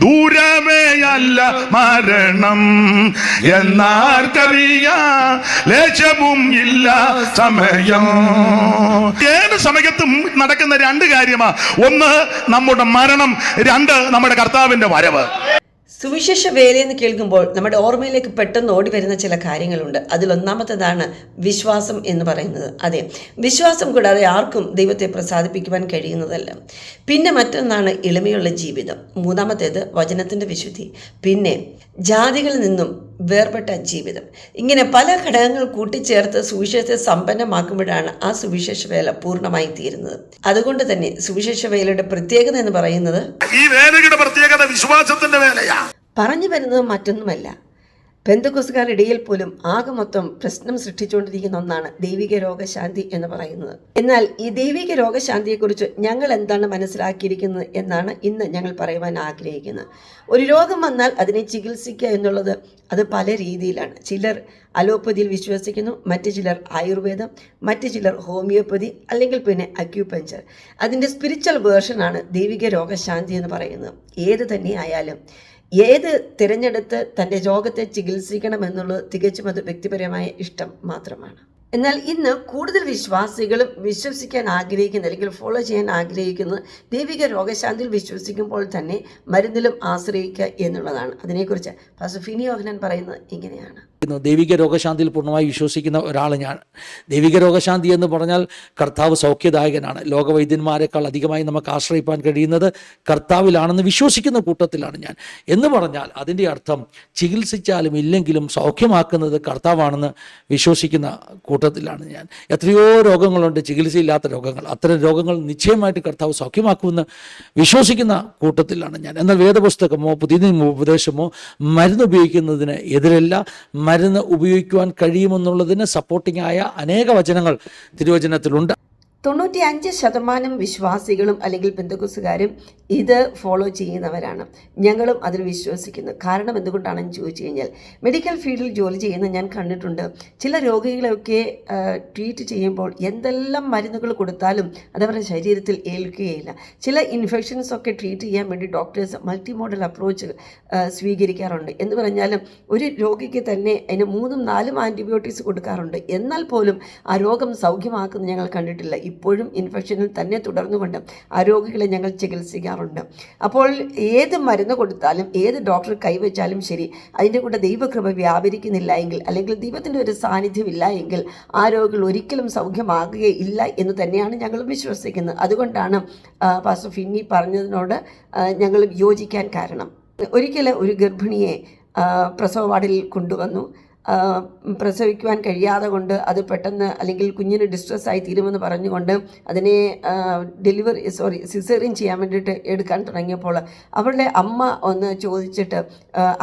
ദൂരമേയല്ല മരണം. എന്നാർക്കറിയാ? ലേശവും ഇല്ല സമയം. ഏത് സമയത്തും നടക്കുന്ന രണ്ട് കാര്യമാ. ഒന്ന് നമ്മുടെ മരണം രണ്ട് നമ്മുടെ കർത്താവിന്റെ വരവ്. സുവിശേഷ വേലയെന്ന് കേൾക്കുമ്പോൾ നമ്മുടെ ഓർമ്മയിലേക്ക് പെട്ടെന്ന് ഓടി വരുന്ന ചില കാര്യങ്ങളുണ്ട്. അതിലൊന്നാമത്തേതാണ് വിശ്വാസം എന്ന് പറയുന്നത്. അതെ വിശ്വാസം കൂടാതെ ആർക്കും ദൈവത്തെ പ്രസാദിപ്പിക്കുവാൻ കഴിയുന്നതല്ല. പിന്നെ മറ്റൊന്നാണ് എളിമയുള്ള ജീവിതം. മൂന്നാമത്തേത് വചനത്തിന്റെ വിശുദ്ധി. പിന്നെ ജാതികളിൽ നിന്നും വേർപെട്ട ജീവിതം. ഇങ്ങനെ പല ഘടകങ്ങൾ കൂട്ടിച്ചേർത്ത് സുവിശേഷത്തെ സമ്പന്നമാക്കുമ്പോഴാണ് ആ സുവിശേഷ വേല പൂർണമായി തീരുന്നത്. അതുകൊണ്ട് തന്നെ സുവിശേഷ വേലയുടെ പ്രത്യേകത എന്ന് പറയുന്നത് ഈ വേലയുടെ പ്രത്യേകത വിശ്വാസത്തിന്റെ വേലയാ. പറഞ്ഞു വരുന്നത് മറ്റൊന്നുമല്ല. ബന്ധുക്കുസുകാരുടെ ഇടയിൽ പോലും ആകെ മൊത്തം പ്രശ്നം സൃഷ്ടിച്ചുകൊണ്ടിരിക്കുന്ന ഒന്നാണ് ദൈവിക രോഗശാന്തി എന്ന് പറയുന്നത്. എന്നാൽ ഈ ദൈവിക രോഗശാന്തിയെക്കുറിച്ച് ഞങ്ങൾ എന്താണ് മനസ്സിലാക്കിയിരിക്കുന്നത് എന്നാണ് ഇന്ന് ഞങ്ങൾ പറയുവാൻ ആഗ്രഹിക്കുന്നത്. ഒരു രോഗം വന്നാൽ അതിനെ ചികിത്സിക്കുക എന്നുള്ളത് അത് പല രീതിയിലാണ്. ചിലർ അലോപ്പതിയിൽ വിശ്വസിക്കുന്നു മറ്റു ചിലർ ആയുർവേദം മറ്റു ചിലർ ഹോമിയോപ്പതി അല്ലെങ്കിൽ പിന്നെ അക്യൂപഞ്ചർ. അതിന്റെ സ്പിരിച്വൽ വേർഷനാണ് ദൈവിക രോഗശാന്തി എന്ന് പറയുന്നത്. ഏത് തന്നെ ആയാലും ഏത് തിരഞ്ഞെടുത്ത് തന്റെ രോഗത്തെ ചികിത്സിക്കണമെന്നുള്ളത് തികച്ചും അത് വ്യക്തിപരമായ ഇഷ്ടം മാത്രമാണ്. എന്നാൽ ഇന്ന് കൂടുതൽ വിശ്വാസികളും വിശ്വസിക്കാൻ ആഗ്രഹിക്കുന്ന അല്ലെങ്കിൽ ഫോളോ ചെയ്യാൻ ആഗ്രഹിക്കുന്നത് ദൈവിക രോഗശാന്തിയിൽ വിശ്വസിക്കുമ്പോൾ തന്നെ മരുന്നിലും ആശ്രയിക്കുക എന്നുള്ളതാണ്. അതിനെക്കുറിച്ച് ഫസുഫിനി ഓഹനൻ പറയുന്നത് ഇങ്ങനെയാണ്. ദൈവിക രോഗശാന്തിയിൽ പൂർണമായി വിശ്വസിക്കുന്ന ഒരാൾ ഞാൻ. ദൈവിക രോഗശാന്തി എന്ന് പറഞ്ഞാൽ കർത്താവ് സൗഖ്യദായകനാണ്. ലോകവൈദ്യന്മാരെക്കാൾ അധികമായി നമുക്ക് ആശ്രയിപ്പാൻ കഴിയുന്നത് കർത്താവിലാണെന്ന് വിശ്വസിക്കുന്ന കൂട്ടത്തിലാണ് ഞാൻ. എന്ന് പറഞ്ഞാൽ അതിന്റെ അർത്ഥം ചികിത്സിച്ചാലും ഇല്ലെങ്കിലും സൗഖ്യമാക്കുന്നത് കർത്താവാണെന്ന് വിശ്വസിക്കുന്ന കൂട്ടത്തിലാണ് ഞാൻ. എത്രയോ രോഗങ്ങളുണ്ട് ചികിത്സയില്ലാത്ത രോഗങ്ങൾ. അത്തരം രോഗങ്ങൾ നിശ്ചയമായിട്ട് കർത്താവ് സൗഖ്യമാക്കുമെന്ന് വിശ്വസിക്കുന്ന കൂട്ടത്തിലാണ് ഞാൻ. എന്നാൽ വേദപുസ്തകമോ പുതിയ ഉപദേശമോ മരുന്ന് ഉപയോഗിക്കുന്നതിന് എതിരല്ല. മരുന്ന് ഉപയോഗിക്കുവാൻ കഴിയുമെന്നുള്ളതിന് സപ്പോർട്ടിംഗ് ആയ അനേക വചനങ്ങൾ തിരുവചനത്തിലുണ്ട്. തൊണ്ണൂറ്റി അഞ്ച് ശതമാനം വിശ്വാസികളും അല്ലെങ്കിൽ ബന്ധുക്കുസുകാരും ഇത് ഫോളോ ചെയ്യുന്നവരാണ്. ഞങ്ങളും അതിൽ വിശ്വസിക്കുന്നു. കാരണം എന്തുകൊണ്ടാണെന്ന് ചോദിച്ചു കഴിഞ്ഞാൽ മെഡിക്കൽ ഫീൽഡിൽ ജോലി ചെയ്യുന്ന ഞാൻ കണ്ടിട്ടുണ്ട്. ചില രോഗികളെയൊക്കെ ട്രീറ്റ് ചെയ്യുമ്പോൾ എന്തെല്ലാം മരുന്നുകൾ കൊടുത്താലും അതവരുടെ ശരീരത്തിൽ ഏൽക്കുകയില്ല. ചില ഇൻഫെക്ഷൻസ് ഒക്കെ ട്രീറ്റ് ചെയ്യാൻ വേണ്ടി ഡോക്ടേഴ്സ് മൾട്ടി മോഡൽ അപ്രോച്ച് സ്വീകരിക്കാറുണ്ട്. എന്ന് പറഞ്ഞാലും ഒരു രോഗിക്ക് തന്നെ അതിന് മൂന്നും നാലും ആന്റിബയോട്ടിക്സ് കൊടുക്കാറുണ്ട്. എന്നാൽ പോലും ആ രോഗം സൗഖ്യമാക്കുന്നത് ഞങ്ങൾ കണ്ടിട്ടില്ല. ഇപ്പോഴും ഇൻഫെക്ഷനിൽ തന്നെ തുടർന്നുകൊണ്ട് ആ രോഗികളെ ഞങ്ങൾ ചികിത്സിക്കാറുണ്ട്. അപ്പോൾ ഏത് മരുന്ന് കൊടുത്താലും ഏത് ഡോക്ടർ കൈവച്ചാലും ശരി അതിന്റെ കൂടെ ദൈവകൃപ വ്യാപരിക്കുന്നില്ല എങ്കിൽ അല്ലെങ്കിൽ ദൈവത്തിന്റെ ഒരു സാന്നിധ്യം ഇല്ല എങ്കിൽ ആ രോഗികൾ ഒരിക്കലും സൗഖ്യമാകുകയില്ല എന്ന് തന്നെയാണ് ഞങ്ങൾ വിശ്വസിക്കുന്നത്. അതുകൊണ്ടാണ് പാസ്റ്റർ ഫിന്നി പറഞ്ഞതിനോട് ഞങ്ങൾ യോജിക്കാൻ കാരണം. ഒരിക്കൽ ഒരു ഗർഭിണിയെ പ്രസവ വാർഡിൽ കൊണ്ടുവന്നു. പ്രസവിക്കുവാൻ കഴിയാതെ കൊണ്ട് അത് പെട്ടെന്ന് അല്ലെങ്കിൽ കുഞ്ഞിന് ഡിസ്ട്രസ് ആയി തീരുമെന്ന് പറഞ്ഞുകൊണ്ട് അതിനെ ഡെലിവറി സോറി സിസേറിയൻ ചെയ്യാൻ വേണ്ടിയിട്ട് എടുക്കാൻ തുടങ്ങിയപ്പോൾ അവളുടെ അമ്മ ഒന്ന് ചോദിച്ചിട്ട്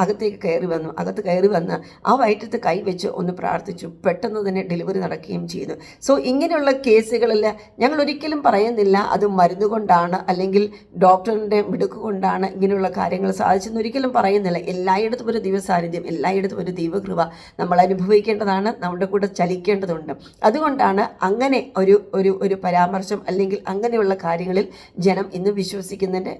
അകത്തേക്ക് കയറി വന്നു. അകത്ത് കയറി വന്ന് ആ വയറ്റത്ത് കൈവച്ച് ഒന്ന് പ്രാർത്ഥിച്ചു. പെട്ടെന്ന് തന്നെ ഡെലിവറി നടക്കുകയും ചെയ്തു. സോ ഇങ്ങനെയുള്ള കേസുകളിൽ ഞങ്ങൾ ഒരിക്കലും പറയുന്നില്ല അത് മരുന്ന് കൊണ്ടാണ് അല്ലെങ്കിൽ ഡോക്ടറിന്റെ മിടുക്ക് കൊണ്ടാണ് ഇങ്ങനെയുള്ള കാര്യങ്ങൾ സാധിച്ചെന്ന് ഒരിക്കലും പറയുന്നില്ല. എല്ലായിടത്തും ഒരു ദൈവസാന്നിധ്യം എല്ലായിടത്തും ഒരു ദൈവകൃപ. നമ്മൾ അനുഭവിക്കേണ്ടതാണ് നമ്മുടെ കൂടെ ചലിക്കേണ്ടതുണ്ട്. അതുകൊണ്ടാണ് അങ്ങനെ ഒരു ഒരു ഒരു പരാമർശം അല്ലെങ്കിൽ അങ്ങനെയുള്ള കാര്യങ്ങളിൽ ജനം ഇന്ന് വിശ്വസിക്കുന്നതിന്റെ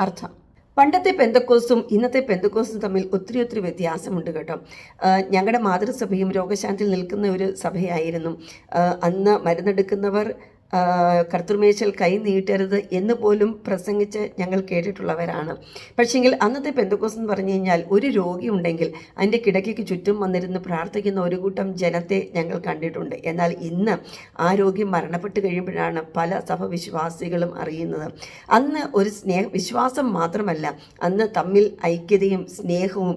അർത്ഥം. പണ്ടത്തെ പെന്തക്കോസും ഇന്നത്തെ പെന്തക്കോസും തമ്മിൽ ഒത്തിരി ഒത്തിരി വ്യത്യാസമുണ്ട് കേട്ടോ. ഞങ്ങളുടെ മാതൃസഭയും രോഗശാന്തിയിൽ നിൽക്കുന്ന ഒരു സഭയായിരുന്നു. അന്ന് മരുന്നെടുക്കുന്നവർ കർത്തൃമേശൽ കൈ നീട്ടരുത് എന്ന് പോലും പ്രസംഗിച്ച് ഞങ്ങൾ കേട്ടിട്ടുള്ളവരാണ്. പക്ഷേങ്കിൽ അന്നത്തെ പെന്തക്കോസ് എന്ന് പറഞ്ഞു കഴിഞ്ഞാൽ ഒരു രോഗി ഉണ്ടെങ്കിൽ അതിന്റെ കിടക്കയ്ക്ക് ചുറ്റും വന്നിരുന്ന് പ്രാർത്ഥിക്കുന്ന ഒരു കൂട്ടം ജനത്തെ ഞങ്ങൾ കണ്ടിട്ടുണ്ട്. എന്നാൽ ഇന്ന് ആ രോഗി മരണപ്പെട്ട് കഴിയുമ്പോഴാണ് പല സഭവിശ്വാസികളും അറിയുന്നത്. അന്ന് ഒരു സ്നേഹ വിശ്വാസം മാത്രമല്ല അന്ന് തമ്മിൽ ഐക്യതയും സ്നേഹവും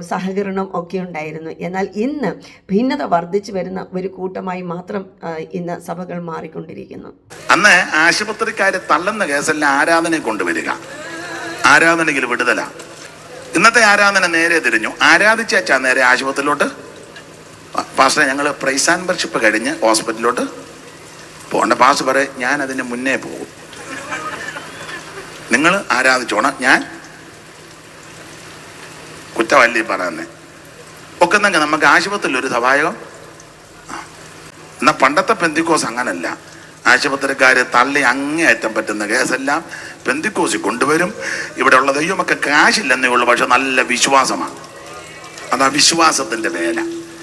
സഹകരണം ഒക്കെ ഉണ്ടായിരുന്നു. എന്നാൽ ഇന്ന് ഭിന്നത വർദ്ധിച്ചു വരുന്ന ഒരു കൂട്ടമായി മാത്രം ഇന്ന് സഭകൾ മാറിക്കൊണ്ടിരിക്കുന്നു. അന്ന് ആശുപത്രിക്കാര് തള്ളുന്ന കേസല്ല ആരാധനയെ കൊണ്ടുവരിക. ആരാധനയിൽ വിടുതല. ഇന്നത്തെ ആരാധന നേരെ തിരിഞ്ഞു. ആരാധിച്ചാ നേരെ ആശുപത്രിയിലോട്ട്? പാസ്റ്റർ ഞങ്ങൾ പ്രൈസ് ആൻഡ് കഴിഞ്ഞ് ഹോസ്പിറ്റലിലോട്ട് പോകേണ്ട. പാസ് പറയും ഞാൻ അതിന് മുന്നേ പോകും. നിങ്ങൾ ആരാധിച്ചോണം. ഞാൻ കുറ്റമല്ലേ ഈ പറയുന്നത് ഒക്കെ തന്നെ നമുക്ക് ആശുപത്രിയിൽ ഒരു സഹായകം എന്നാൽ പണ്ടത്തെ പെന്തിക്കോസ് അങ്ങനല്ല. ആശുപത്രിക്കാർ തള്ളി അങ്ങേയറ്റം പറ്റുന്ന കേസെല്ലാം പെന്തിക്കോസി കൊണ്ടുവരും. ഇവിടെ ഉള്ള ദൈവമൊക്കെ കാശില്ലെന്നേ ഉള്ളൂ പക്ഷെ നല്ല വിശ്വാസമാണ്. അതാ വിശ്വാസത്തിന്റെ വേല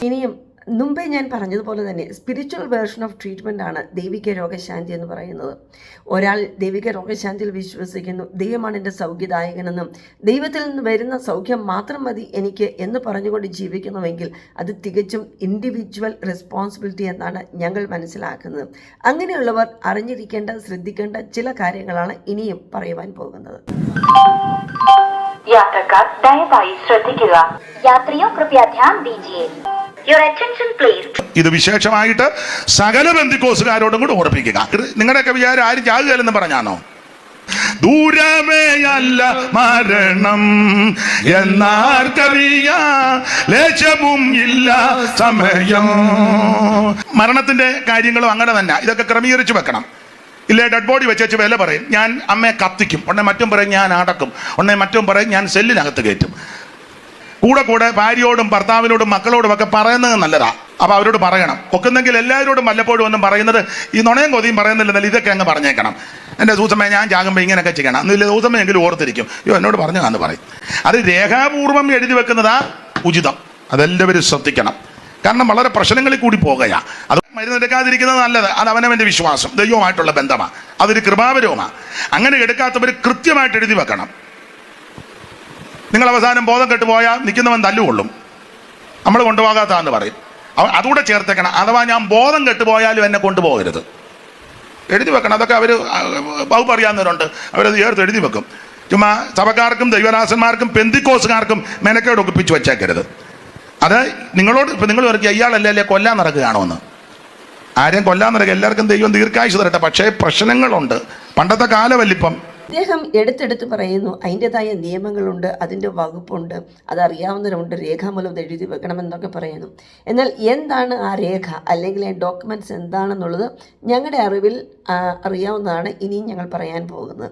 ഇനിയും മുമ്പേ ഞാൻ പറഞ്ഞതുപോലെ തന്നെ സ്പിരിച്വൽ വേർഷൻ ഓഫ് ട്രീറ്റ്മെന്റ് ആണ് ദൈവിക രോഗശാന്തി എന്ന് പറയുന്നത്. ഒരാൾ ദൈവിക രോഗശാന്തിയിൽ വിശ്വസിക്കുന്നു. ദൈവമാണ് എന്റെ സൗഖ്യദായകനെന്നും ദൈവത്തിൽ നിന്ന് വരുന്ന സൗഖ്യം മാത്രം മതി എനിക്ക് എന്ന് പറഞ്ഞുകൊണ്ട് ജീവിക്കുന്നുവെങ്കിൽ അത് തികച്ചും ഇൻഡിവിജ്വൽ റെസ്പോൺസിബിലിറ്റി എന്നാണ് ഞങ്ങൾ മനസ്സിലാക്കുന്നത്. അങ്ങനെയുള്ളവർ അറിഞ്ഞിരിക്കേണ്ട ശ്രദ്ധിക്കേണ്ട ചില കാര്യങ്ങളാണ് ഇനിയും പറയുവാൻ പോകുന്നത്. യാത്രക്കാർ ദയവായി ശ്രദ്ധിക്കുക. യാത്രിയോ കൃപയ ധ്യാൻ ദീജിയേ ഇത് വിശേഷമായിട്ട് സകല ബന്ധുക്കോസുകാരോടും കൂടെ ഓർപ്പിക്കുക നിങ്ങളുടെയൊക്കെ വിചാരം ആരും ചാകുകയല്ലെന്ന് പറഞ്ഞാണോ? ദൂരമേയല്ല മരണം. എന്നാർക്കറിയ ലേശവും ഇല്ല സമയം. മരണത്തിന്റെ കാര്യങ്ങളും അങ്ങനെ തന്നെ. ഇതൊക്കെ ക്രമീകരിച്ചു വെക്കണം. ഇല്ലേ ഡെഡ് ബോഡി വെച്ച് വില പറയും. ഞാൻ അമ്മയെ കത്തിക്കും. ഉടനെ മറ്റും പറയും ഞാൻ അടക്കും. ഉടനെ മറ്റും പറയും ഞാൻ സെല്ലിനകത്ത് കയറ്റും. കൂടെ കൂടെ ഭാര്യയോടും ഭർത്താവിനോടും മക്കളോടും ഒക്കെ പറയുന്നത് നല്ലതാ. അപ്പൊ അവരോട് പറയണം. ഒക്കുന്നെങ്കിൽ എല്ലാവരോടും വല്ലപ്പോഴും ഒന്നും പറയുന്നത് ഈ നുണയും കൊതിയും പറയുന്നില്ലെന്നല്ല ഇതൊക്കെ അങ്ങ് പറഞ്ഞേക്കണം. എന്റെ സൂസമ്മ ഞാൻ ചാകുമ്പോൾ ഇങ്ങനെയൊക്കെ ചെയ്യണം. എന്നില്ല സൂസമ്മയെങ്കിലും ഓർത്തിരിക്കും. അയ്യോ എന്നോട് പറഞ്ഞു എന്ന് പറയും. അത് രേഖാപൂർവം എഴുതി വെക്കുന്നതാ ഉചിതം. അതെല്ലാവരും ശ്രദ്ധിക്കണം. കാരണം വളരെ പ്രശ്നങ്ങളിൽ കൂടി പോകുകയാ. അത് മരുന്നെടുക്കാതിരിക്കുന്നത് നല്ലത്. അത് അവനവന്റെ വിശ്വാസം. ദൈവമായിട്ടുള്ള ബന്ധമാണ് അതൊരു കൃപാവരവുമാണ് അങ്ങനെ എടുക്കാത്തവർ കൃത്യമായിട്ട് എഴുതി വെക്കണം. നിങ്ങൾ അവസാനം ബോധം കെട്ട് പോയാൽ നിൽക്കുന്നവൻ തല്ലുകൊള്ളും. നമ്മൾ കൊണ്ടുപോകാത്തതെന്ന് പറയും. അതുകൂടെ ചേർത്തേക്കണം. അഥവാ ഞാൻ ബോധം കെട്ടുപോയാലും എന്നെ കൊണ്ടുപോകരുത്. എഴുതി വെക്കണം. അതൊക്കെ അവർ വകുപ്പ് അറിയാവുന്നവരുണ്ട്. അവരത് ചേർത്ത് എഴുതി വെക്കും. ചുമ്മാ സഭക്കാർക്കും ദൈവദാസന്മാർക്കും പെന്തിക്കോസുകാർക്കും മെനക്കേട് ഒപ്പിച്ച് വെച്ചേക്കരുത്. അത് നിങ്ങളോട് ഇപ്പം നിങ്ങൾ പറയും ഇയാളല്ലേ അല്ലേ കൊല്ലാൻ നടക്കുകയാണോ എന്ന് ആരെയും കൊല്ലാൻ നടക്കുക. എല്ലാവർക്കും ദൈവം ദീർഘായുസ് തരട്ടെ. പക്ഷേ പ്രശ്നങ്ങളുണ്ട്. പണ്ടത്തെ കാലമല്ലിപ്പം. അദ്ദേഹം എടുത്തെടുത്ത് പറയുന്നു അതിന്റെതായ നിയമങ്ങളുണ്ട് അതിന്റെ വകുപ്പുണ്ട് അതറിയാവുന്നവരുണ്ട് രേഖാമൂലം അത് എഴുതി വെക്കണമെന്നൊക്കെ പറയുന്നു. എന്നാൽ എന്താണ് ആ രേഖ? അല്ലെങ്കിൽ ആ ഡോക്യുമെന്റ്സ് എന്താണെന്നുള്ളത് ഞങ്ങളുടെ അറിവിൽ അറിയാവുന്നതാണ് ഇനിയും ഞങ്ങൾ പറയാൻ പോകുന്നത്.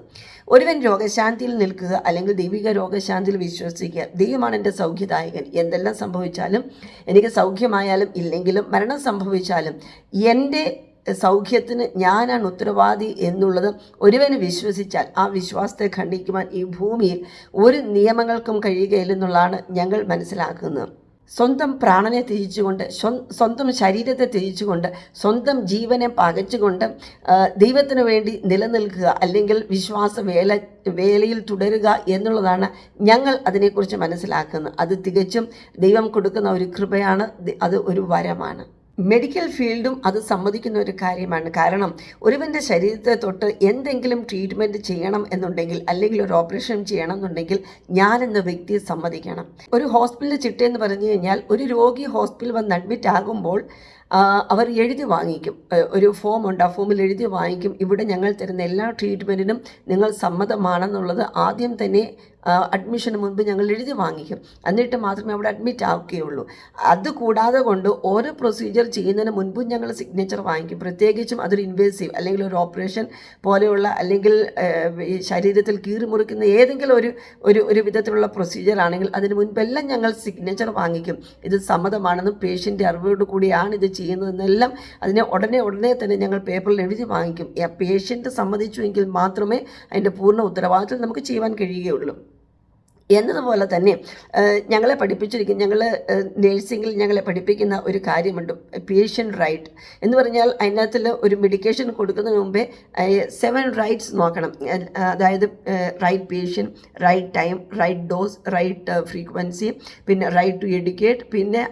ഒരുവൻ രോഗശാന്തിയിൽ നിൽക്കുക അല്ലെങ്കിൽ ദൈവിക രോഗശാന്തിയിൽ വിശ്വസിക്കുക. ദൈവമാണ് എന്റെ സൗഖ്യദായകൻ. എന്തെല്ലാം സംഭവിച്ചാലും എനിക്ക് സൗഖ്യമായാലും ഇല്ലെങ്കിലും മരണം സംഭവിച്ചാലും എന്റെ സൗഖ്യത്തിന് ഞാനാണ് ഉത്തരവാദി എന്നുള്ളത് ഒരുവന് വിശ്വസിച്ചാൽ ആ വിശ്വാസത്തെ ഖണ്ഡിക്കുവാൻ ഈ ഭൂമിയിൽ ഒരു നിയമങ്ങൾക്കും കഴിയുകയില്ലെന്നുള്ളതാണ് ഞങ്ങൾ മനസ്സിലാക്കുന്നത്. സ്വന്തം പ്രാണനെ ത്യജിച്ചുകൊണ്ട് സ്വന്തം ശരീരത്തെ ത്യജിച്ചുകൊണ്ട് സ്വന്തം ജീവനെ പകച്ചുകൊണ്ട് ദൈവത്തിന് വേണ്ടി നിലനിൽക്കുക അല്ലെങ്കിൽ വിശ്വാസ വേല വേലയിൽ തുടരുക എന്നുള്ളതാണ് ഞങ്ങൾ അതിനെക്കുറിച്ച് മനസ്സിലാക്കുന്നത്. അത് തികച്ചും ദൈവം കൊടുക്കുന്ന ഒരു കൃപയാണ് അത് ഒരു വരമാണ്. മെഡിക്കൽ ഫീൽഡും അത് സമ്മതിക്കുന്ന ഒരു കാര്യമാണ്. കാരണം ഒരുവന്റെ ശരീരത്തെ തൊട്ട് എന്തെങ്കിലും ട്രീറ്റ്മെന്റ് ചെയ്യണം എന്നുണ്ടെങ്കിൽ അല്ലെങ്കിൽ ഒരു ഓപ്പറേഷൻ ചെയ്യണം എന്നുണ്ടെങ്കിൽ ഞാൻ എന്ന വ്യക്തിയെ സമ്മതിക്കണം. ഒരു ഹോസ്പിറ്റലിൽ ചിട്ടയെന്ന് പറഞ്ഞു കഴിഞ്ഞാൽ ഒരു രോഗി ഹോസ്പിറ്റലിൽ വന്ന് അഡ്മിറ്റ് ആകുമ്പോൾ അവർ എഴുതി വാങ്ങിക്കും. ഒരു ഫോം ഉണ്ട്. ആ ഫോമിൽ എഴുതി വാങ്ങിക്കും. ഇവിടെ ഞങ്ങൾ തരുന്ന എല്ലാ ട്രീറ്റ്മെന്റിനും നിങ്ങൾ സമ്മതമാണെന്നുള്ളത് ആദ്യം തന്നെ അഡ്മിഷന് മുൻപ് ഞങ്ങൾ എഴുതി വാങ്ങിക്കും. എന്നിട്ട് മാത്രമേ അവിടെ അഡ്മിറ്റ് ആവുകയുള്ളൂ. അത് കൂടാതെ കൊണ്ട് ഓരോ പ്രൊസീജിയർ ചെയ്യുന്നതിന് മുൻപും ഞങ്ങൾ സിഗ്നേച്ചർ വാങ്ങിക്കും. പ്രത്യേകിച്ചും അതൊരു ഇൻവേസീവ് അല്ലെങ്കിൽ ഒരു ഓപ്പറേഷൻ പോലെയുള്ള അല്ലെങ്കിൽ ഈ ശരീരത്തിൽ കീറിമുറിക്കുന്ന ഏതെങ്കിലും ഒരു ഒരു ഒരു വിധത്തിലുള്ള പ്രൊസീജിയർ ആണെങ്കിൽ അതിന് മുൻപെല്ലാം ഞങ്ങൾ സിഗ്നേച്ചർ വാങ്ങിക്കും. ഇത് സമ്മതമാണെന്നും പേഷ്യന്റെ അറിവോട് കൂടിയാണ് ഇത് ചെയ്യുന്നതെന്നെല്ലാം അതിനെ ഉടനെ ഉടനെ തന്നെ ഞങ്ങൾ പേപ്പറിൽ എഴുതി വാങ്ങിക്കും. പേഷ്യന്റ് സമ്മതിച്ചുവെങ്കിൽ മാത്രമേ അതിന്റെ പൂർണ ഉത്തരവാദിത്വം നമുക്ക് ചെയ്യുവാൻ കഴിയുകയുള്ളൂ. എന്നതുപോലെ തന്നെ ഞങ്ങളെ പഠിപ്പിച്ചിരിക്കും ഞങ്ങൾ നേഴ്സിംഗിൽ ഞങ്ങളെ പഠിപ്പിക്കുന്ന ഒരു കാര്യമുണ്ട്. പേഷ്യന്റ് റൈറ്റ് എന്ന് പറഞ്ഞാൽ അതിനകത്തിൽ ഒരു മെഡിക്കേഷൻ കൊടുക്കുന്നതിന് മുമ്പേ സെവൻ റൈറ്റ്സ് നോക്കണം. അതായത് right patient right time right dose right frequency പിന്നെ റൈറ്റ് ടു എഡ്യൂക്കേറ്റ് പിന്നെ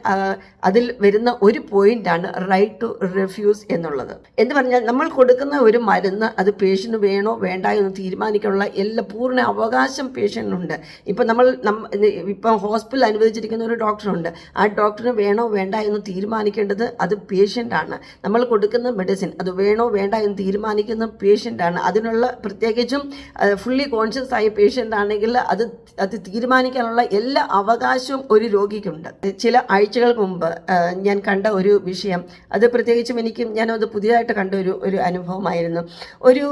അതിൽ വരുന്ന ഒരു പോയിന്റാണ് റൈറ്റ് ടു റെഫ്യൂസ് എന്നുള്ളത്. എന്ന് പറഞ്ഞാൽ നമ്മൾ കൊടുക്കുന്ന ഒരു മരുന്ന് അത് പേഷ്യന്റ് വേണോ വേണ്ട എന്ന് തീരുമാനിക്കാനുള്ള എല്ലാ പൂർണ അവകാശം പേഷ്യന്റിനുണ്ട് ഇപ്പം നമ്മൾ നമ്മ ഇപ്പം ഹോസ്പിറ്റലിൽ അനുവദിച്ചിരിക്കുന്ന ഒരു ഡോക്ടറുണ്ട്. ആ ഡോക്ടറിന് വേണോ വേണ്ട എന്ന് തീരുമാനിക്കേണ്ടത് അത് പേഷ്യന്റാണ്. നമ്മൾ കൊടുക്കുന്ന മെഡിസിൻ അത് വേണോ വേണ്ട എന്ന് തീരുമാനിക്കുന്ന പേഷ്യന്റാണ്. അതിനുള്ള പ്രത്യേകിച്ചും ഫുള്ളി കോൺഷ്യസ് ആയ പേഷ്യന്റ് ആണെങ്കിൽ അത് അത് തീരുമാനിക്കാനുള്ള എല്ലാ അവകാശവും ഒരു രോഗിക്കുണ്ട്. ചില ആഴ്ചകൾക്ക് മുമ്പ് ഞാൻ കണ്ട ഒരു വിഷയം അത് പ്രത്യേകിച്ചും എനിക്ക് ഞാനത് പുതിയതായിട്ട് കണ്ട ഒരു ഒരു അനുഭവമായിരുന്നു. ഒരു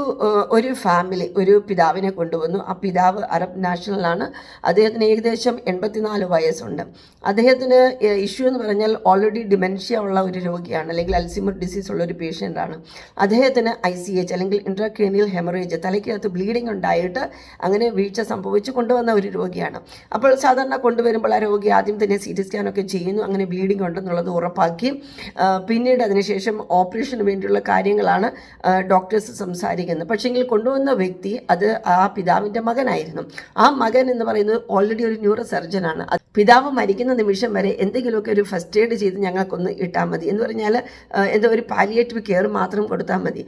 ഒരു ഫാമിലി ഒരു പിതാവിനെ കൊണ്ടുവന്നു. ആ പിതാവ് അറബ് നാഷണലാണ് അദ്ദേഹത്തിന് ഏകദേശം എൺപത്തിനാല് വയസ്സുണ്ട്. അദ്ദേഹത്തിന് ഇഷ്യൂ എന്ന് പറഞ്ഞാൽ ഓൾറെഡി ഡിമെൻഷ്യ ഉള്ള ഒരു രോഗിയാണ് അല്ലെങ്കിൽ അൽസിമർ ഡിസീസ് ഉള്ള ഒരു പേഷ്യന്റാണ് അദ്ദേഹത്തിന് ഐ സി എച്ച് അല്ലെങ്കിൽ ഇൻട്രാക്രീനിയൽ ഹെമറേജ് തലയ്ക്കകത്ത് ബ്ലീഡിംഗ് ഉണ്ടായിട്ട് അങ്ങനെ വീഴ്ച സംഭവിച്ച് കൊണ്ടുവന്ന ഒരു രോഗിയാണ്. അപ്പോൾ സാധാരണ കൊണ്ടുവരുമ്പോൾ ആ രോഗി ആദ്യം തന്നെ സി ടി സ്കാനൊക്കെ ചെയ്യുന്നു അങ്ങനെ ബ്ലീഡിംഗ് ഉണ്ടെന്നുള്ളത് ഉറപ്പാക്കി പിന്നീട് അതിനുശേഷം ഓപ്പറേഷന് വേണ്ടിയുള്ള കാര്യങ്ങളാണ് ഡോക്ടേഴ്സ് സംസാരിക്കുന്നത്. പക്ഷേങ്കിൽ കൊണ്ടുവന്ന വ്യക്തി അത് ആ പിതാവിന്റെ മകനായിരുന്നു. ആ മകൻ എന്ന് പറയുന്നത് ഓൾറെഡി ഒരു ന്യൂറോ സർജനാണ് പിതാവ് മരിക്കുന്ന നിമിഷം വരെ എന്തെങ്കിലുമൊക്കെ ഒരു ഫസ്റ്റ് എയ്ഡ് ചെയ്ത് ഞങ്ങൾക്കൊന്ന് ഇട്ടാൽ മതി. എന്ന് പറഞ്ഞാൽ എന്തോ ഒരു പാലിയേറ്റീവ് കെയർ മാത്രം കൊടുത്താൽ മതി.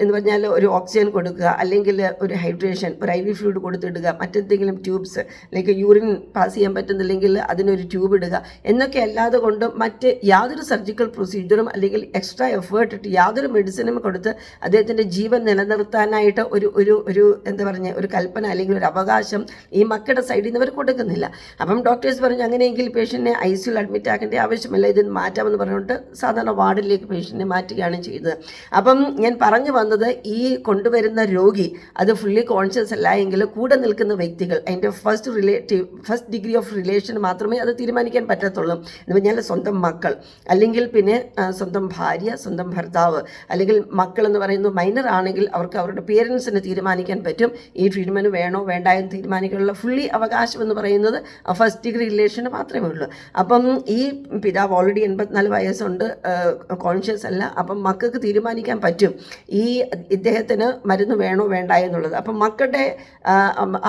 എന്ന് പറഞ്ഞാൽ ഒരു ഓക്സിജൻ കൊടുക്കുക അല്ലെങ്കിൽ ഒരു ഹൈഡ്രേഷൻ ഒരു ഐ വി ഫ്ലൂയിഡ് കൊടുത്തിടുക മറ്റെന്തെങ്കിലും ട്യൂബ്സ് ലൈക്ക് യൂറിൻ പാസ് ചെയ്യാൻ പറ്റുന്നില്ലെങ്കിൽ അതിനൊരു ട്യൂബ് ഇടുക. എന്നൊക്കെ അല്ലാതെ കൊണ്ട് മറ്റ് യാതൊരു സർജിക്കൽ പ്രൊസീജിയറും അല്ലെങ്കിൽ എക്സ്ട്രാ എഫേർട്ട് ഇട്ട് യാതൊരു മെഡിസിനും കൊടുത്ത് അദ്ദേഹത്തിന്റെ ജീവൻ നിലനിർത്താനായിട്ട് ഒരു ഒരു ഒരു എന്താ പറഞ്ഞ ഒരു കൽപ്പന അല്ലെങ്കിൽ ഒരു അവകാശം ഈ മക്കളുടെ സൈഡിൽ നിന്ന് അവർ കൊടുക്കുന്നില്ല. അപ്പം ഡോക്ടേഴ്സ് പറഞ്ഞു അങ്ങനെയെങ്കിൽ പേഷ്യന്റിനെ ഐ സിയിൽ അഡ്മിറ്റ് ആക്കേണ്ട ആവശ്യമില്ല. ഇതിന് മാറ്റാമെന്ന് പറഞ്ഞുകൊണ്ട് സാധാരണ വാർഡിലേക്ക് പേഷ്യന്റിനെ മാറ്റുകയാണ് ചെയ്തത്. അപ്പം ഞാൻ പറഞ്ഞു വന്നത് ഈ കൊണ്ടുവരുന്ന രോഗി അത് ഫുള്ളി കോൺഷ്യസ് അല്ല എങ്കിൽ കൂടെ നിൽക്കുന്ന വ്യക്തികൾ അതിന്റെ first relative first degree of relation മാത്രമേ അത് തീരുമാനിക്കാൻ പറ്റത്തുള്ളൂ. എന്ന് പറഞ്ഞാൽ സ്വന്തം മക്കൾ അല്ലെങ്കിൽ പിന്നെ സ്വന്തം ഭാര്യ സ്വന്തം ഭർത്താവ് അല്ലെങ്കിൽ മക്കൾ എന്ന് പറയുന്നത് മൈനർ ആണെങ്കിൽ അവർക്ക് അവരുടെ പേരൻസിന് തീരുമാനിക്കാൻ പറ്റും. ഈ ട്രീറ്റ്മെന്റ് വേണോ വേണ്ട എന്ന് തീരുമാനിക്കാനുള്ള ഫുള്ളി അവകാശം എന്ന് പറയുന്നത് ഫസ്റ്റ് ഡിഗ്രി റിലേഷന് മാത്രമേ ഉള്ളൂ. അപ്പം ഈ പിതാവ് ഓൾറെഡി എൺപത്തിനാല് വയസ്സുണ്ട് കോൺഷ്യസ് അല്ല. അപ്പം മക്കൾക്ക് തീരുമാനിക്കാൻ പറ്റും ഈ ഇദ്ദേഹത്തിന് മരുന്ന് വേണോ വേണ്ട എന്നുള്ളത്. അപ്പം മക്കളുടെ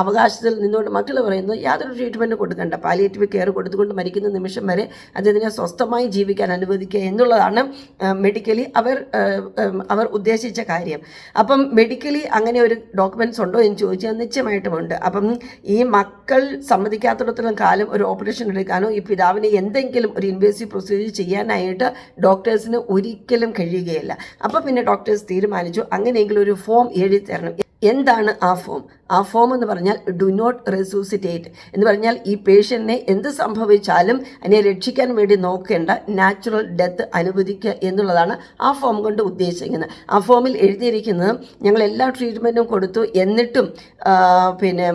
അവകാശത്തിൽ നിന്നുകൊണ്ട് മക്കൾ പറയുന്നത് യാതൊരു ട്രീറ്റ്മെന്റ് കൊടുക്കണ്ട. പാലിയേറ്റീവ് കെയർ കൊടുത്തുകൊണ്ട് മരിക്കുന്ന നിമിഷം വരെ അദ്ദേഹത്തിനെ സ്വസ്ഥമായി ജീവിക്കാൻ അനുവദിക്കുക എന്നുള്ളതാണ് മെഡിക്കലി അവർ അവർ ഉദ്ദേശിച്ച കാര്യം. അപ്പം മെഡിക്കലി അങ്ങനെ ഒരു ഡോക്യുമെന്റ്സ് ഉണ്ടോ എന്ന് ചോദിച്ചാൽ നിശ്ചയമായിട്ടുമുണ്ട് അപ്പം ഈ മക്കൾ സമ്മതിക്കാത്തിടത്തോളം കാലം ഒരു ഓപ്പറേഷൻ എടുക്കാനോ ഈ പിതാവിന് എന്തെങ്കിലും ഒരു ഇൻവേസീവ് പ്രൊസീജിയർ ചെയ്യാനായിട്ട് ഡോക്ടേഴ്സിന് ഒരിക്കലും കഴിയുകയില്ല. അപ്പോൾ പിന്നെ ഡോക്ടേഴ്സ് തീരുമാനിച്ചു. അങ്ങനെയെങ്കിലും ഒരു ഫോം എഴുതി തരണം. എന്താണ് ആ ഫോം ആ ഫോം എന്ന് പറഞ്ഞാൽ ഡു നോട്ട് റെസൂസിറ്റേറ്റ് എന്ന് പറഞ്ഞാൽ ഈ പേഷ്യന്റിനെ എന്ത് സംഭവിച്ചാലും അതിനെ രക്ഷിക്കാൻ വേണ്ടി നോക്കേണ്ട നാച്ചുറൽ ഡെത്ത് അനുവദിക്കുക എന്നുള്ളതാണ് ആ ഫോം കൊണ്ട് ഉദ്ദേശിക്കുന്നത്. ആ ഫോമിൽ എഴുതിയിരിക്കുന്നത് ഞങ്ങൾ എല്ലാ ട്രീറ്റ്മെന്റും കൊടുത്തു എന്നിട്ടും പിന്നെ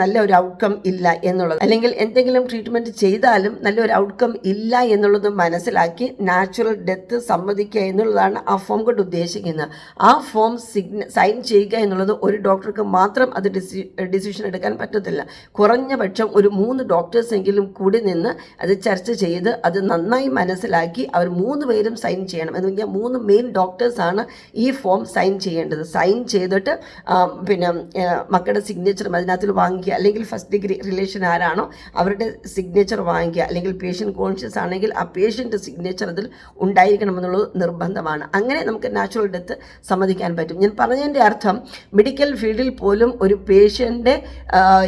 നല്ല ഒരു ഔട്ട്കം ഇല്ല എന്നുള്ളത്. അല്ലെങ്കിൽ എന്തെങ്കിലും ട്രീറ്റ്മെന്റ് ചെയ്താലും നല്ലൊരു ഔട്ട്കം ഇല്ല എന്നുള്ളത് മനസ്സിലാക്കി നാച്ചുറൽ ഡെത്ത് സമ്മതിക്കുക എന്നുള്ളതാണ് ആ ഫോം കൊണ്ട് ഉദ്ദേശിക്കുന്നത്. ആ ഫോം സിഗ്ന സൈൻ ചെയ്യുക എന്നുള്ളത് ഒരു ഡോക്ടർക്ക് മാത്രം അത് ഡിസി ഡിസിഷൻ എടുക്കാൻ പറ്റത്തില്ല. കുറഞ്ഞ പക്ഷം ഒരു മൂന്ന് ഡോക്ടേഴ്സെങ്കിലും കൂടി നിന്ന് അത് ചർച്ച ചെയ്ത് അത് നന്നായി മനസ്സിലാക്കി അവർ മൂന്ന് പേരും സൈൻ ചെയ്യണം. എന്ന് പറഞ്ഞാൽ മൂന്ന് മെയിൻ ഡോക്ടേഴ്സാണ് ഈ ഫോം സൈൻ ചെയ്യേണ്ടത്. സൈൻ ചെയ്തിട്ട് പിന്നെ മക്കളുടെ സിഗ്നേച്ചറും അതിനകത്തിൽ വാങ്ങിക്കുക. അല്ലെങ്കിൽ ഫസ്റ്റ് ഡിഗ്രി റിലേഷൻ ആരാണോ അവരുടെ സിഗ്നേച്ചർ വാങ്ങിക്കുക. അല്ലെങ്കിൽ പേഷ്യന്റ് കോൺഷ്യസ് ആണെങ്കിൽ ആ പേഷ്യന്റ് സിഗ്നേച്ചർ അതിൽ ഉണ്ടായിരിക്കണമെന്നുള്ളത് നിർബന്ധമാണ്. അങ്ങനെ നമുക്ക് നാച്ചുറൽ ഡെത്ത് സമ്മതിക്കാൻ പറ്റും. ഞാൻ പറഞ്ഞതിന്റെ അർത്ഥം മെഡിക്കൽ ഫീൽഡിൽ പോലും ഒരു പേഷ്യന്റെ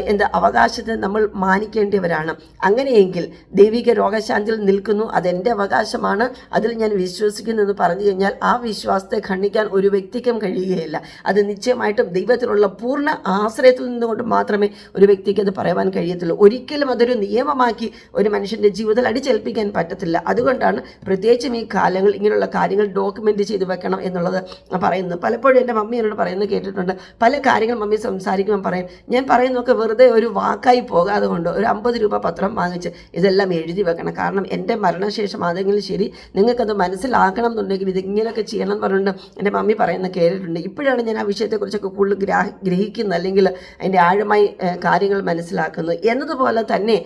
എന്താ അവകാശത്തെ നമ്മൾ മാനിക്കേണ്ടവരാണ് അങ്ങനെയെങ്കിൽ ദൈവിക രോഗശാന്തിയിൽ നിൽക്കുന്നു. അതെന്റെ അവകാശമാണ്. അതിൽ ഞാൻ വിശ്വസിക്കുന്നു എന്ന് പറഞ്ഞു കഴിഞ്ഞാൽ ആ വിശ്വാസത്തെ ഖണ്ഡിക്കാൻ ഒരു വ്യക്തിക്കും കഴിയുകയില്ല. അത് നിശ്ചയമായിട്ടും ദൈവത്തിലുള്ള പൂർണ ആശ്രയത്തിൽ നിന്നുകൊണ്ട് മാത്രമേ ഒരു വ്യക്തിക്ക് അത് പറയുവാൻ കഴിയത്തുള്ളൂ. ഒരിക്കലും അതൊരു നിയമമാക്കി ഒരു മനുഷ്യന്റെ ജീവിതത്തിൽ അടിച്ചേൽപ്പിക്കാൻ പറ്റത്തില്ല. അതുകൊണ്ടാണ് പ്രത്യേകിച്ചും ഈ കാലങ്ങൾ ഇങ്ങനെയുള്ള കാര്യങ്ങൾ ഡോക്യുമെന്റ് ചെയ്ത് വെക്കണം എന്നുള്ളത് പറയുന്നത്. പലപ്പോഴും എന്റെ മമ്മി എന്നോട് പറയുന്നത് കേട്ടിട്ടുണ്ട്. പല കാര്യങ്ങൾ മമ്മി സംസാരിക്കുമ്പോൾ പറയും. ഞാൻ പറയുന്നതൊക്കെ വെറുതെ ഒരു വാക്കായി പോകാതെ കൊണ്ട് ഒരു അമ്പത് രൂപ പത്രം വാങ്ങിച്ച് ഇതെല്ലാം എഴുതി വെക്കണം. കാരണം എന്റെ മരണശേഷം അതെങ്കിലും ശരി നിങ്ങൾക്കത് മനസ്സിലാക്കണം എന്നുണ്ടെങ്കിൽ ഇതിങ്ങനെയൊക്കെ ചെയ്യണം എന്ന് പറഞ്ഞുകൊണ്ട് എന്റെ മമ്മി പറയുന്ന കേട്ടിട്ടുണ്ട്. ഇപ്പോഴാണ് ഞാൻ ആ വിഷയത്തെക്കുറിച്ചൊക്കെ കൂടുതൽ ഗ്രാഹ ഗ്രഹിക്കുന്നത് അല്ലെങ്കിൽ അതിന്റെ ആഴമായി കാര്യങ്ങൾ മനസ്സിലാക്കുന്നത്. എന്നതുപോലെ തന്നെ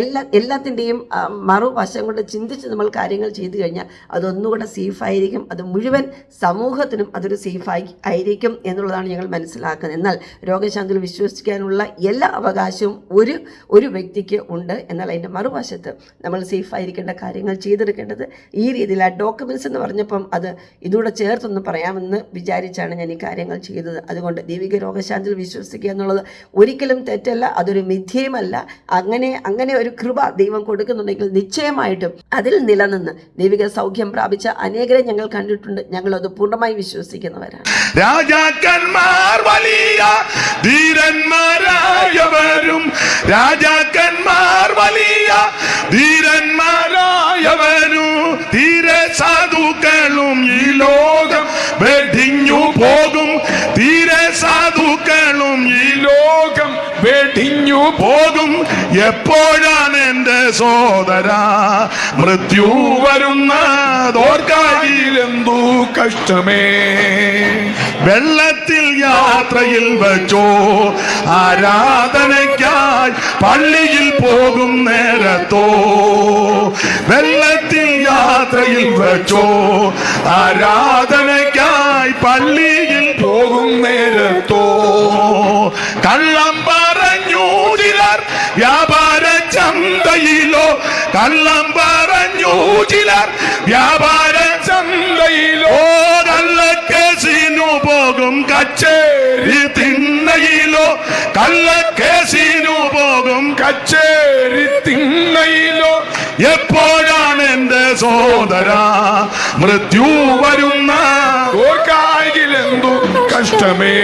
എല്ലാ എല്ലാത്തിന്റെയും മറുവശം കൊണ്ട് ചിന്തിച്ച് നമ്മൾ കാര്യങ്ങൾ ചെയ്തു കഴിഞ്ഞാൽ അതൊന്നുകൂടെ സേഫായിരിക്കും അത് മുഴുവൻ സമൂഹത്തിനും അതൊരു സേഫായി ആയിരിക്കും എന്നുള്ളതാണ് ഞങ്ങൾ മനസ്സിലാക്കുന്നത്. എന്നാൽ രോഗശാന്തിയിൽ വിശ്വസിക്കാനുള്ള എല്ലാ അവകാശവും ഒരു ഒരു വ്യക്തിക്ക് ഉണ്ട്. എന്നാൽ അതിന്റെ മറുവശത്ത് നമ്മൾ സേഫായിരിക്കേണ്ട കാര്യങ്ങൾ ചെയ്തെടുക്കേണ്ടത് ഈ രീതിയിൽ ആ ഡോക്യുമെന്റ്സ് എന്ന് പറഞ്ഞപ്പം അത് ഇതുകൂടെ ചേർത്തൊന്ന് പറയാമെന്ന് വിചാരിച്ചാണ് ഞാൻ ഈ കാര്യങ്ങൾ ചെയ്തത്. അതുകൊണ്ട് ദൈവിക രോഗശാന്തിയിൽ വിശ്വസിക്കുക എന്നുള്ളത് ഒരിക്കലും തെറ്റല്ല അതൊരു മിഥ്യയുമല്ല. അങ്ങനെ അങ്ങനെ ഒരു കൃപ ദൈവം കൊടുക്കുന്നുണ്ടെങ്കിൽ നിശ്ചയമായിട്ടും അതിൽ നിലനിന്ന് ദൈവിക സൗഖ്യം പ്രാപിച്ച അനേകരെ ഞങ്ങൾ കണ്ടിട്ടുണ്ട്. ഞങ്ങൾ അത് പൂർണമായി വിശ്വസിക്കുന്നവരാണ്. രാജാക്കന്മാർ വലിയ ധീരന്മാരായവരും. രാജാക്കന്മാർ വലിയ ധീരന്മാരായവരും. ധീര സാധുക്കളും ഈ ലോകം വെടിഞ്ഞു പോകും. ധീര സാധുക്കളും ഈ ലോകം വെടി തിഞ്ഞു പോകും എപ്പോഴാണ് എന്റെ സോദര മൃത്യു വരുന്ന വരുന്നതോർക്കായിലെന്തു കഷ്ടമേ? വെള്ളത്തിൽ യാത്രയിൽ വെച്ചോ? ആരാധനയ്ക്കായി പള്ളിയിൽ പോകും നേരത്തോ? വെള്ളത്തിൽ യാത്രയിൽ വെച്ചോ? ആരാധനയ്ക്കായി പള്ളിയിൽ പോകും നേരത്തോ? കള്ളം പറഞ്ഞു ചിലർ വ്യാപാര ചന്തയിലോ കള്ളം പറഞ്ഞു ചിലർ. വ്യാപാര ചന്തയിലോ കള്ളക്കേസിനു പോകും കച്ചേരി തിണ്ണയിലോ. കള്ളക്കേസിനു പോകും കച്ചേരി തിണ്ണയിലോ. എപ്പോഴാണ് എന്റെ സോദര മൃത്യു വരുന്ന. കഷ്ടമേ.